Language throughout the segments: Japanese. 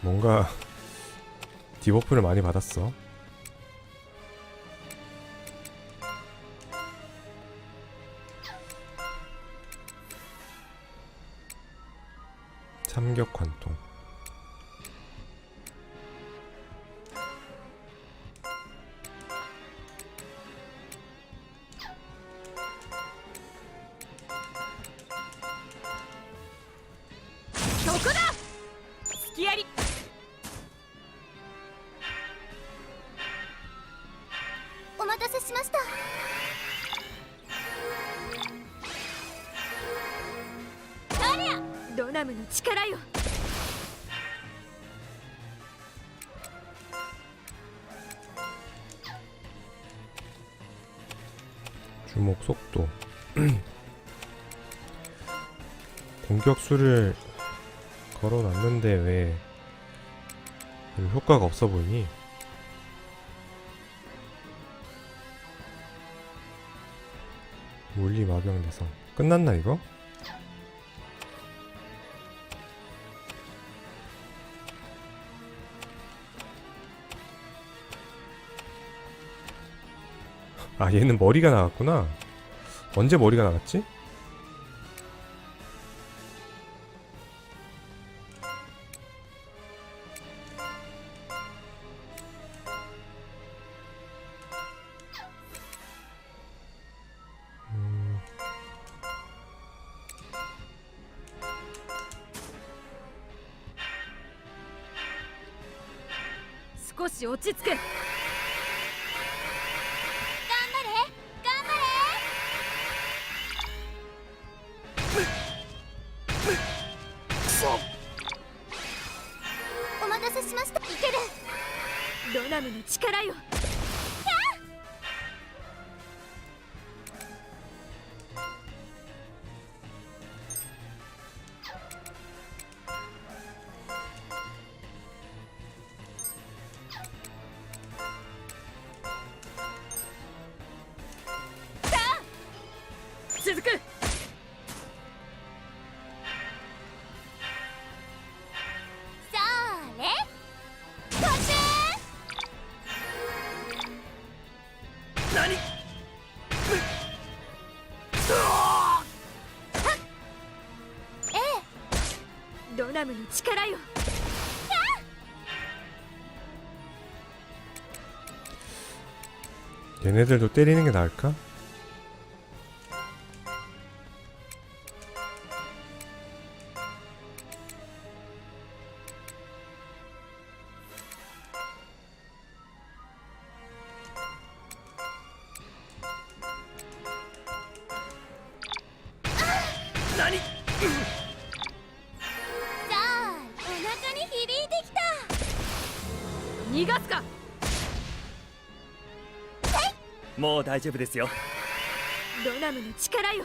뭔가 디버프를 많이 받았어. 참격 관통. 공격수를 걸어놨는데 왜 별로 효과가 없어 보이니? 물리 마병 대상 끝났나 이거? 아 얘는 머리가 나갔구나 언제 머리가 나갔지? えドナムの力よ 얘네들도 때리는 게 나을까? 丈夫ですよドナムの力よ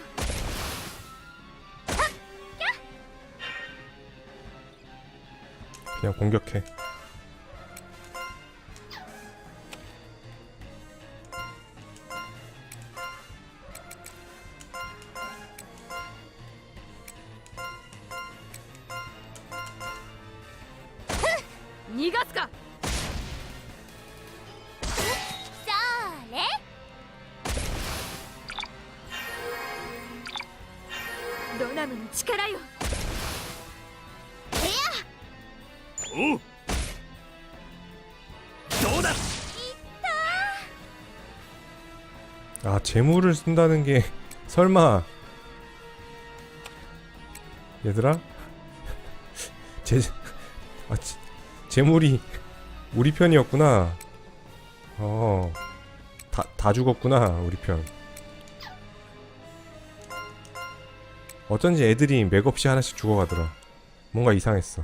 그냥 공격해. 응! 逃がす 재물을 쓴다는 게 설마 얘들아? 재 아, 지- 재물이 우리 편이었구나. 어 다 다 죽었구나 우리 편. 어쩐지 애들이 맥없이 하나씩 죽어가더라. 뭔가 이상했어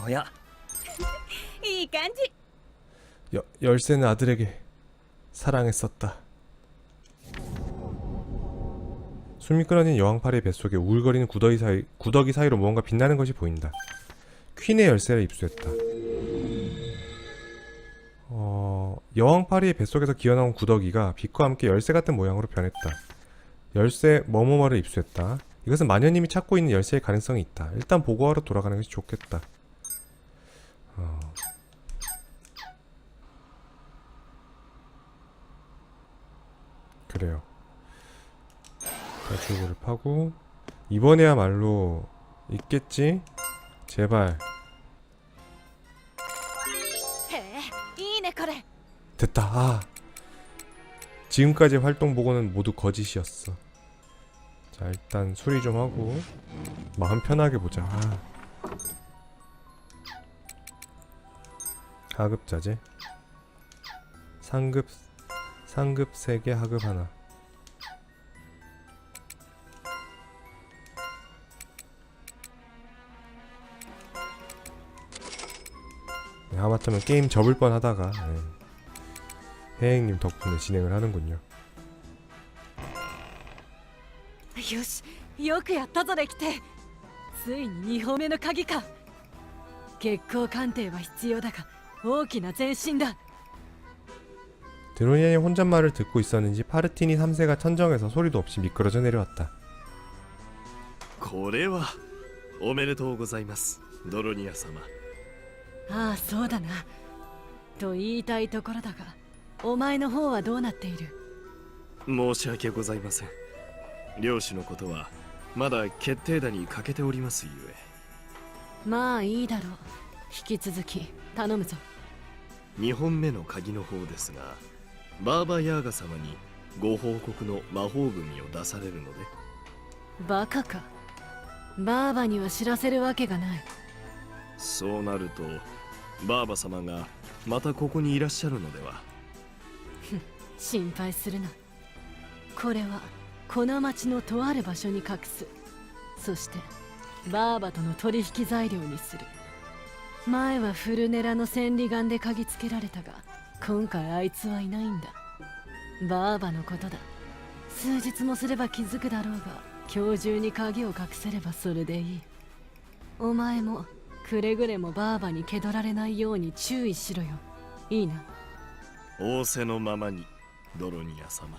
거야. 이 간지 여, 열쇠는 아들에게 사랑했었다. 숨이 끊어진 여왕팔의 뱃속에 우울거리는 구더기, 사이, 구더기 사이로 무언가 빛나는 것이 보인다. 퀸의 열쇠를 입수했다. 어, 여왕팔이의 뱃속에서 기어나온 구더기가 빛과 함께 열쇠 같은 모양으로 변했다. 열쇠 머머머를 입수했다. 이것은 마녀님이 찾고 있는 열쇠의 가능성이 있다. 일단 보고하러 돌아가는 것이 좋겠다. 어. 그래요. 발출구를 파고 이번에야말로 있겠지? 제발. 됐다. 아. 지금까지 활동 보고는 모두 거짓이었어. 자, 일단 수리 좀 하고 마음 편하게 보자. 아. 하급자재. 상급 상급 3개, 하급 하나. 네, 하마터면 게임 접을 뻔 하다가 네. 해행님 덕분에 진행을 하는군요. よしよくやったぞできてついに2歩目の鍵か結構鑑定は必要だが 大きな前進だ 드로니아의 혼잣말을 듣고 있었는지 파르티니 3세가 천정에서 소리도 없이 미끄러져 내려왔다. これはおめでとうございますドロニア様ああそうだなと言いたいところだがお前の方はどうなっている申し訳ございません漁師のことはまだ決定打に欠けておりますゆまあいいだろう 引き続き頼むぞ。え2本目の鍵の方ですがバーバヤーガ様にご報告の魔法組を出されるので。バカか。バーバには知らせるわけがない。そうなるとバーバ様がまたここにいらっしゃるのでは。心配するな。これはこの町のとある場所に隠す。そしてバーバとの取引材料にする前はフルネラの千里眼で嗅ぎつけられたが今回あいつはいないんだ。バーバのことだ。数日もすれば気づくだろうが今日中に鍵を隠せればそれでいい。お前もくれぐれもバーバに気取られないように注意しろよ。いいな。仰せのままにドロニア様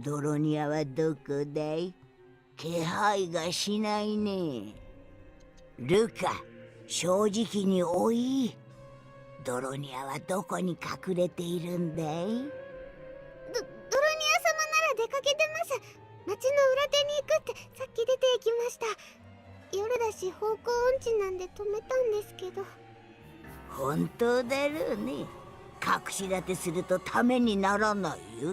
ドロニアはどこだい？気配がしないね。ルカ正直におい。ドロニアはどこに隠れているんだい？ドロニア様なら出かけてます。町の裏手に行くってさっき出て行きました。夜だし方向音痴なんで止めたんですけど。本当だろうね。隠し立てするとためにならないよ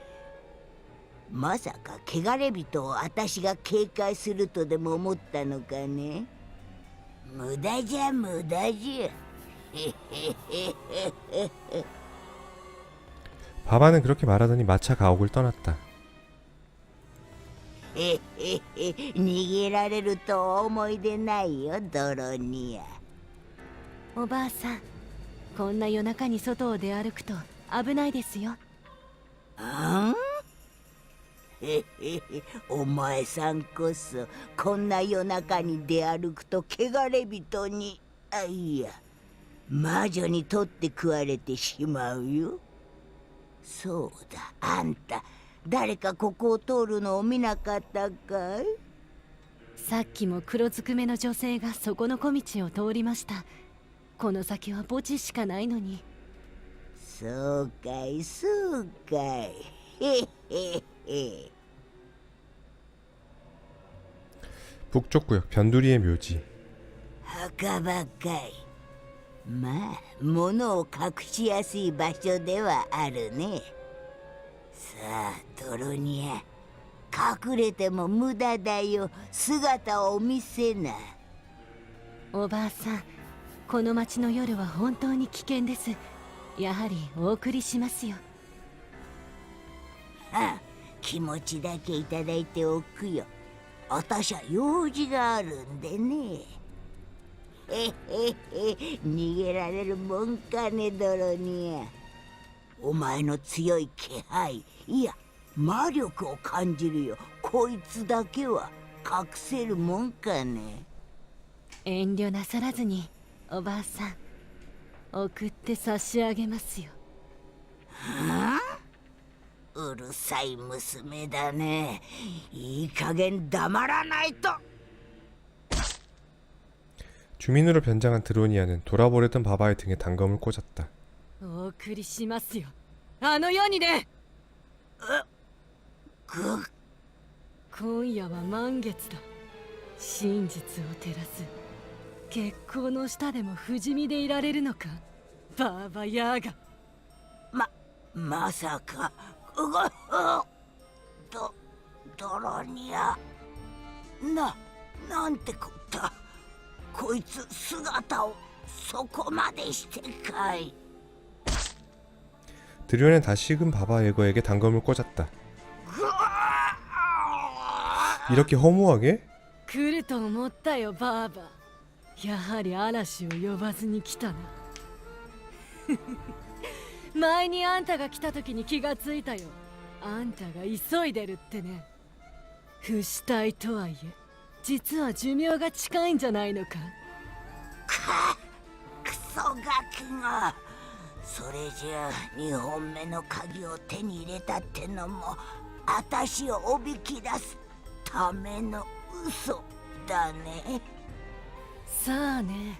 まさか汚れ人を私が警戒するとでも思ったのかね無駄じゃ無駄じゃへへへへへ 바바는 그렇게 말하더니 마차 가옥을 떠났다. へへへ逃げられると思い出ないよ泥にやおばあさんこんな夜中に外を出歩くと危ないですよあんへへへ お前さんこそこんな夜中に出歩くと汚れ人に。あいや。魔女に取って食われてしまうよ。そうだ。あんた誰かここを通るのを見なかったかい？さっきも黒ずくめの女性がそこの小道を通りました。この先は墓地しかないのに。そうかいそうかい。へ へ へ 북쪽 구역 변두리의 묘지. 墓場かいまあ物を隠しやすい場所ではあるねさあ泥にゃ隠れても無駄だよ姿を見せなおばあさんこの町の夜は本当に危険ですやはりお送りしますよはあ 気持ちだけいただいておくよ。私は用事があるんでね。へへへ逃げられるもんかね泥に。ゃお前の強い気配。いや魔力を感じるよ。こいつだけは隠せるもんかね。遠慮なさらずにおばあさん送って差し上げますようるさい娘だねいい加減黙らないと 주민으로 변장한 드로니아는 돌아보려던 바바의 등에 단검을 꽂았다. お送りしますよあの世にねぐ今夜は満月だ真実を照らす月光の下でも不死身でいられるのかバーバヤーガままさか うごど泥にゃななんてこったこいつ姿をそこまでしてかい 드리오는 다시금 바바 예거에게 단검을 꽂았다. 이렇게 허무하게? 来ると思ったよバーバやはり嵐を呼ばずに来たな 前にあんたが来た時に気がついたよ。あんたが急いでるってね。不死体とはいえ実は寿命が近いんじゃないのか？クソガキが。それじゃあ2本目の鍵を手に入れたってのも私をおびき出すための嘘だね。さあね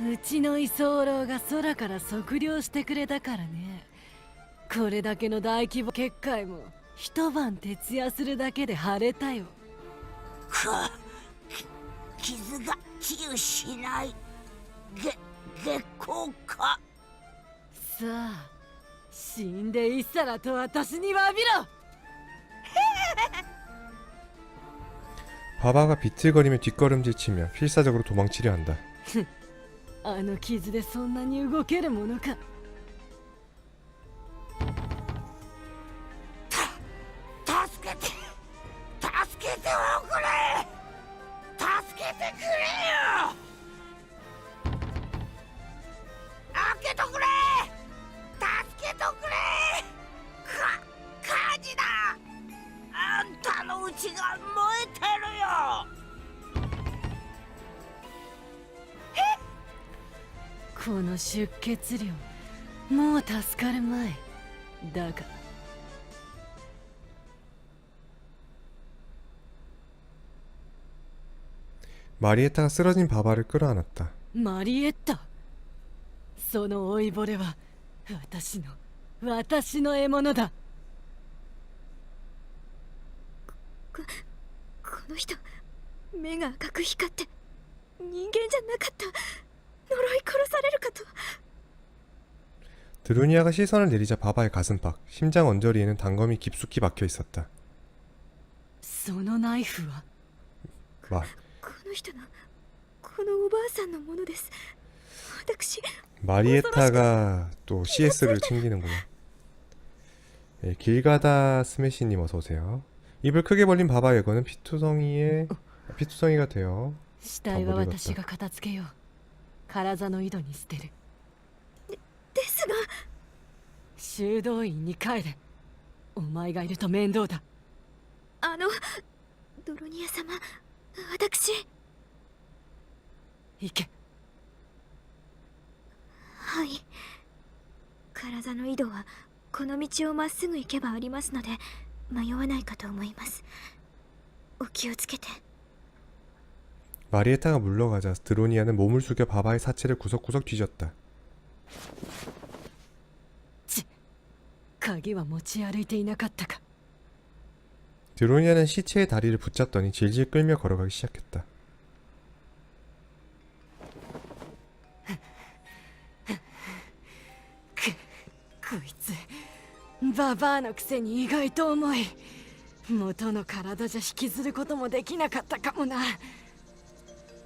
うちの居候が空から測量してくれたからねこれだけの大規模結界も一晩徹夜するだけで晴れたよかき傷が治癒しないげ月光かさあ死んでいっさらと私に詫びろ 바바가 비틀거리며 뒷걸음질 치며 필사적으로 도망치려 한다. あの傷でそんなに動けるものか。た助けて助けておくれ出血量もう助かるまいだがマリエタが쓰러진 바바를 끌어안았다. マリエッタその老いぼれは私の私の獲物だこの人目が赤く光って人間じゃなかった 呪い殺されるかと 드루니아가 시선을 내리자 바바의 가슴팍, 심장 언저리에는 단검이 깊숙이 박혀 있었다. そのナイフは 마, この人のこのおばあさんのものです私 마리에타가 또 CS를 챙기는구나. 예, 길 가다 스매시님 어서 오세요. 입을 크게 벌린 바바 예거는 피투성이의 피투성이가 되어 死体は私が片付けよう 体の井戸に捨てる。ですが。修道院に帰れ。お前がいると面倒だ。あのドロニア様私。行け。はい。体の井戸はこの道をまっすぐ行けばありますので迷わないかと思います。お気をつけて 마리에타가 물러가자 드로니아는 몸을 숙여 바바의 사체를 구석구석 뒤졌다. 鍵は持ち歩いていなかったか 드로니아는 시체의 다리를 붙잡더니 질질 끌며 걸어가기 시작했다. こいつババアのくせに意外と重い元の体じゃ引きずることもできなかったかもな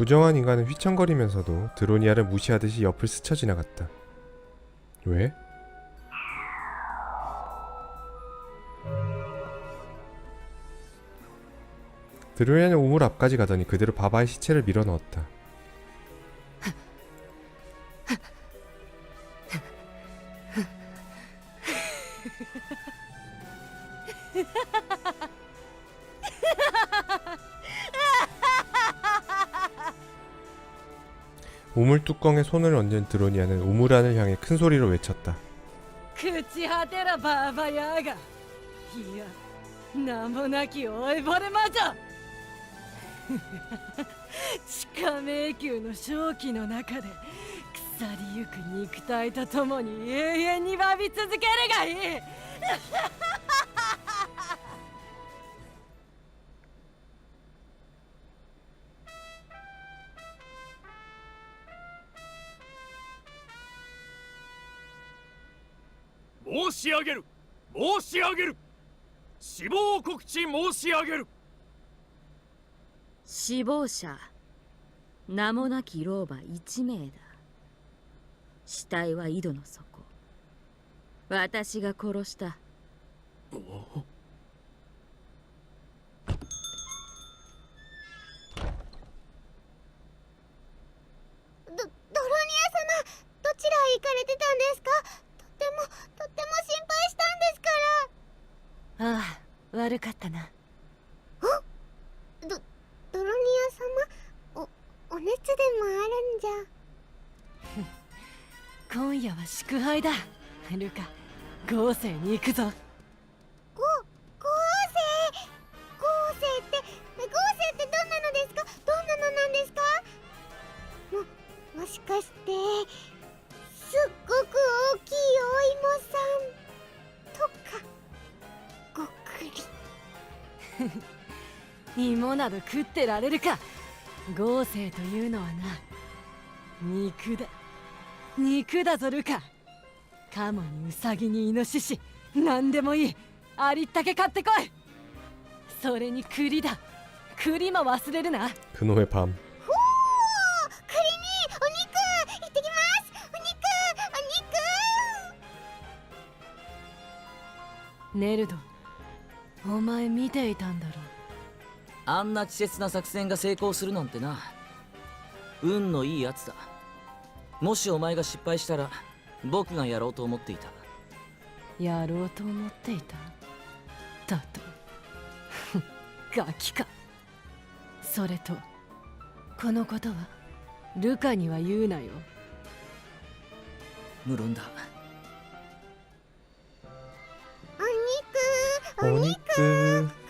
부정한 인간은 휘청거리면서도 드로니아를 무시하듯이 옆을 스쳐 지나갔다. 왜? 드로니아는 우물 앞까지 가더니 그대로 바바의 시체를 밀어 넣었다. 우물 뚜껑에 손을 얹은 드로니아는 우물 안을 향해 큰 소리로 외쳤다. 朽ち果てらバーバヤーがいや名もなき老いぼれ魔女地下迷宮の正気の中で腐りゆく肉体と共に永遠に詫び続けるがいい 申し上げる。申し上げる。死亡告知申し上げる。死亡者名もなき老婆1名だ。死体は井戸の底。私が殺した。ドドんとかごっくり妹 芋など食ってられるか豪勢というのはな肉だ肉だぞルカカモにウサギにイノシシ何でもいいありったけ買ってこいそれに栗だ栗も忘れるな 그놈의 밤 おークリにお肉行ってきますお肉お肉ネルドお前見ていたんだろ あんな稚拙な作戦が成功するなんてな。運のいいやつだ。もしお前が失敗したら僕がやろうと思っていた。やろうと思っていた？だと？ガキか。それとこのことはルカには言うなよ。無論だ。お肉。お肉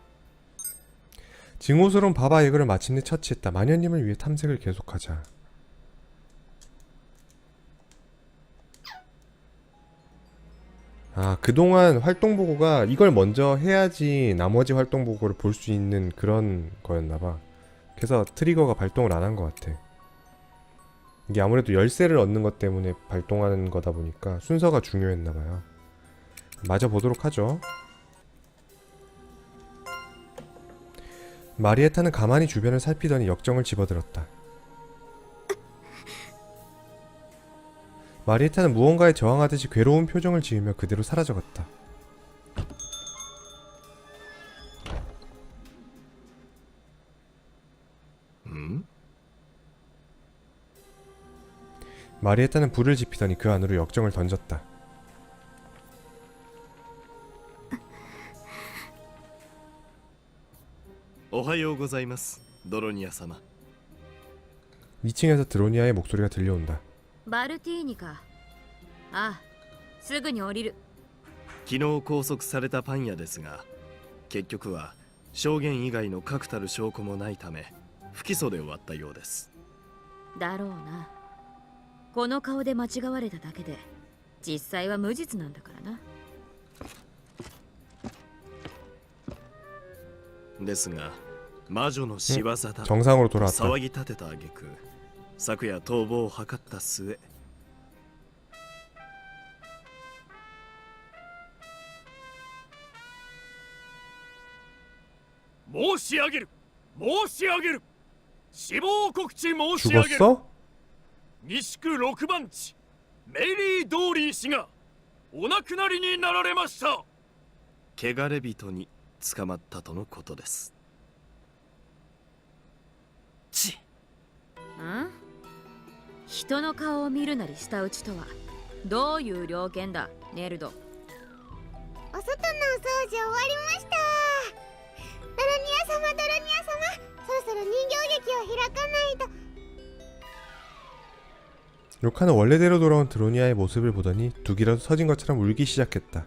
증오스러운 바바 예그를 마침내 처치했다. 마녀님을 위해 탐색을 계속하자. 아 그동안 활동 보고가 이걸 먼저 해야지 나머지 활동 보고를 볼 수 있는 그런 거였나봐. 그래서 트리거가 발동을 안 한 것 같아. 이게 아무래도 열쇠를 얻는 것 때문에 발동하는 거다 보니까 순서가 중요했나봐요. 마저 보도록 하죠 마리에타는 가만히 주변을 살피더니 역정을 집어들었다 마리에타는 무언가에 저항하듯이 괴로운 표정을 지으며 그대로 사라져갔다. 음? 마리에타는 불을 지피더니 그 안으로 역정을 던졌다. おはようございますドロニア様 2층에서 드로니아의 목소리가 들려온다. バルティーニかああすぐに降りる昨日拘束されたパン屋ですが結局は証言以外の確たる証拠もないため不起訴で終わったようですだろうなこの顔で間違われただけで実際は無実なんだからな ですが、魔女の仕業だ。騒ぎ立てた挙句、昨夜逃亡を図った末、申し上げる申し上げる死亡告知申し上げる西区六番地メリー・ドーリー氏がお亡くなりになられました汚れ人に捕まったとのことですちん人の顔を見るなり舌打ちとはどういう了見だネルドお外のお掃除終わりましたドロニア様ドロニア様そろそろ人形劇を開かないと 루카는 원래대로 돌아온 드로니아의 모습을 보더니 둑이라도 서진 것처럼 울기 시작했다.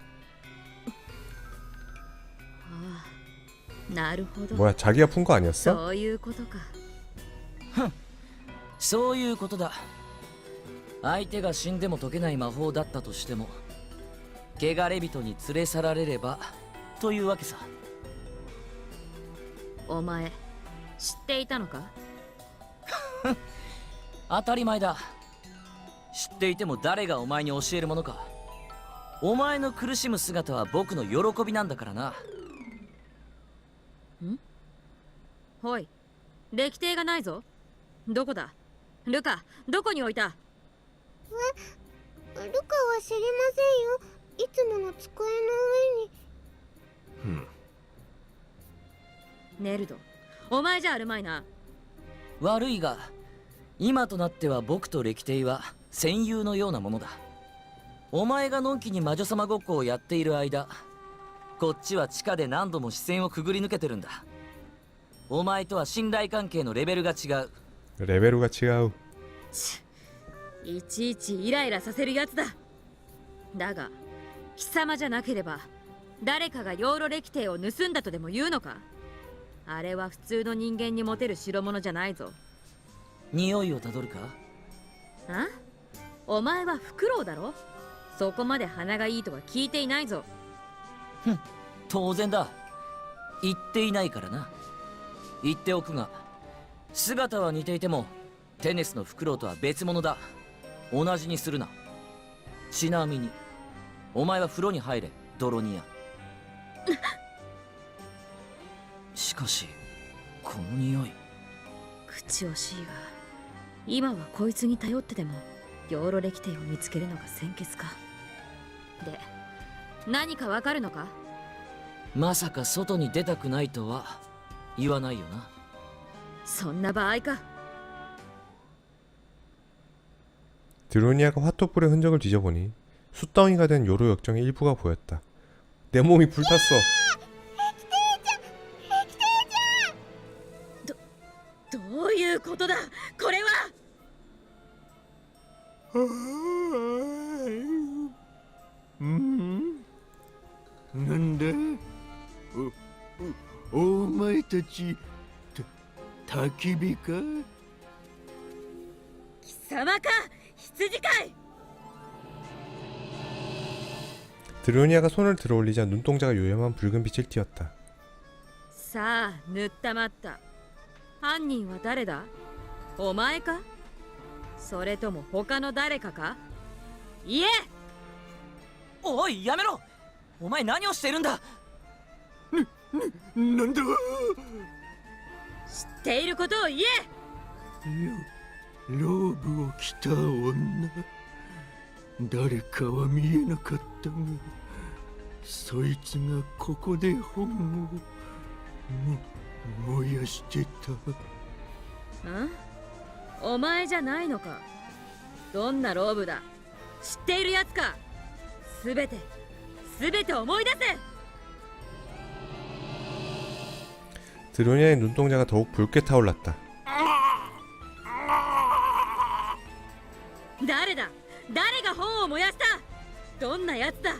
なるほど 뭐야 자기가 푼 거 아니었어? そういうことかそういうことだ相手が死んでも解けない魔法だったとしても汚れ人に連れ去られればというわけさお前知っていたのか当たり前だ知っていても誰がお前に教えるものかお前の苦しむ姿は僕の喜びなんだからな ほい。歴帝がないぞ。どこだ？ルカどこに置いた？ルカは知りませんよ。いつもの机の上に。ネルドお前じゃあるまいな。悪いが今となっては僕と歴帝は戦友のようなものだ。お前がのんきに魔女様ごっこをやっている間こっちは地下で何度も視線をくぐり抜けてるんだお前とは信頼関係のレベルが違う。レベルが違う。いちいちイライラさせるやつだ。だが貴様じゃなければ誰かが養老歴テを盗んだとでも言うのか？あれは普通の人間にモテる代物じゃないぞ。匂いをたどるか？あ？お前はフクロウだろ？そこまで鼻がいいとは聞いていないぞ。ふん当然だ。言っていないからな。言っておくが姿は似ていてもテネスのフクロウとは別物だ。同じにするな。ちなみにお前は風呂に入れドロニアしかしこの匂い。口惜しいが今はこいつに頼ってでも養老歴帝を見つけるのが先決か。で何かわかるのか？まさか外に出たくないとは言わないよなそんな場合か 드로니아가 화토불의 흔적을 뒤져보니 숯덩이가 된 요로 역정의 일부가 보였다. 내 몸이 불탔어. どういうことだこれはうんなんだ おおお前たちた焚き火か貴様か羊飼い 드로니아가 손을 들어올리자 눈동자가 요염한 붉은 빛을 띄었다. さあ塗ったまった犯人は誰だお前かそれとも他の誰かか言えおいやめろお前何をしているんだ なんだ知っていることを言え。ロローブを着た女。誰かは見えなかったがそいつがここで本をも燃やしてた。ん？お前じゃないのか。どんなローブだ。知っているやつか。すべてすべて思い出せ 드로니아의 눈동자가 더욱 붉게 타올랐다. 나래다. 나래가 호호 모였다. 어떤 야츠다.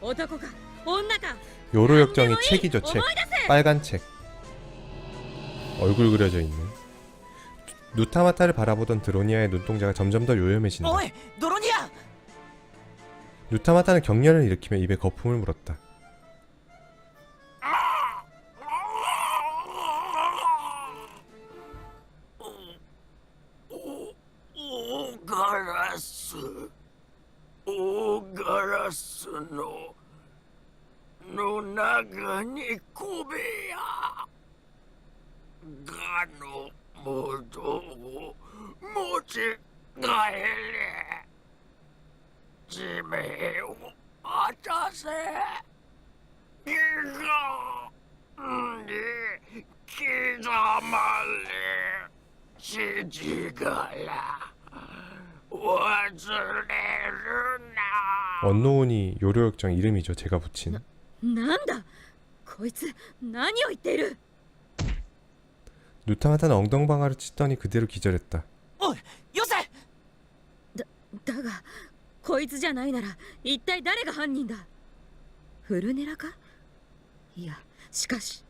오타코가, 온나가. 요로 역정이 책이죠 책. 빨간 책. 얼굴 그려져 있는. 누타마타를 바라보던 드로니아의 눈동자가 점점 더 요염해진다. 누타마타는 격렬을 일으키며 입에 거품을 물었다. ラス大ガラスのの中に小部屋。がの元を持ち帰れ。地名を果たせ。いがに刻まれ。父から。 언노운이 요로 역정 이름이죠. 제가 붙인. なんだこいつ何を言っている 누타마타는 엉덩방아를 치더니 그대로 기절했다. おいよせだがこいつじゃないなら一体誰が犯人だフルネラかいやしかし